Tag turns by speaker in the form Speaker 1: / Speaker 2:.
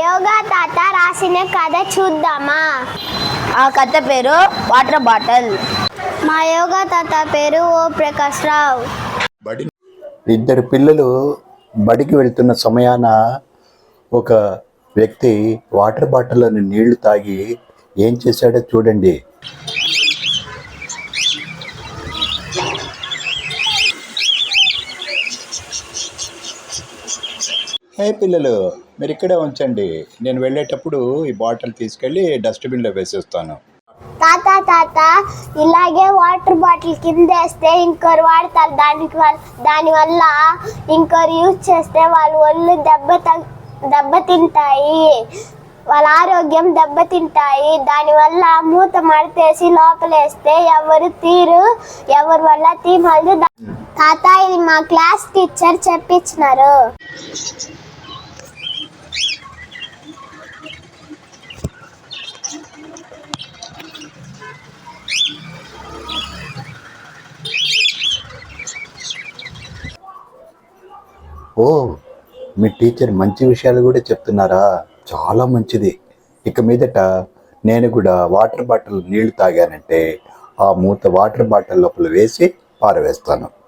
Speaker 1: యోగా తాత రాసిన కథ చూద్దామా?
Speaker 2: ఆ కథ పేరు వాటర్ బాటిల్.
Speaker 1: మా యోగా తాత పేరు ఓ ప్రకాష్ రావు.
Speaker 3: ఇద్దరు పిల్లలు బడికి వెళ్తున్న సమయాన ఒక వ్యక్తి వాటర్ బాటిల్లోని నీళ్ళు తాగి ఏం చేశాడో చూడండి. హే పిల్లలు మీరు ఇక్కడే ఉంచండి. నేను వెళ్ళేటప్పుడు ఈ బాటిల్ తీసుకెళ్ళి డస్ట్బిన్లో వేసేస్తాను.
Speaker 1: తాత తాత ఇలాగే వాటర్ బాటిల్ కింద వేస్తే ఇంకొకరు వాడతారు. దానికి వల్ల దానివల్ల యూజ్ చేస్తే వాళ్ళు ఒళ్ళు దెబ్బ తగ్ దెబ్బ తింటాయి. వాళ్ళ ఆరోగ్యం దెబ్బ తింటాయి. దానివల్ల మూత మడతేసి లోపలేస్తే ఎవరు తీరు ఎవరి వల్ల తీమలు తాత ఇది మా క్లాస్ టీచర్ చెప్పించినారు.
Speaker 3: ఓ మీ టీచర్ మంచి విషయాలు కూడా చెప్తున్నారా? చాలా మంచిది. ఇక మీదట నేను కూడా వాటర్ బాటిల్ నీళ్ళు తాగానంటే ఆ మూత వాటర్ బాటిల్ లోపల వేసి పారవేస్తాను.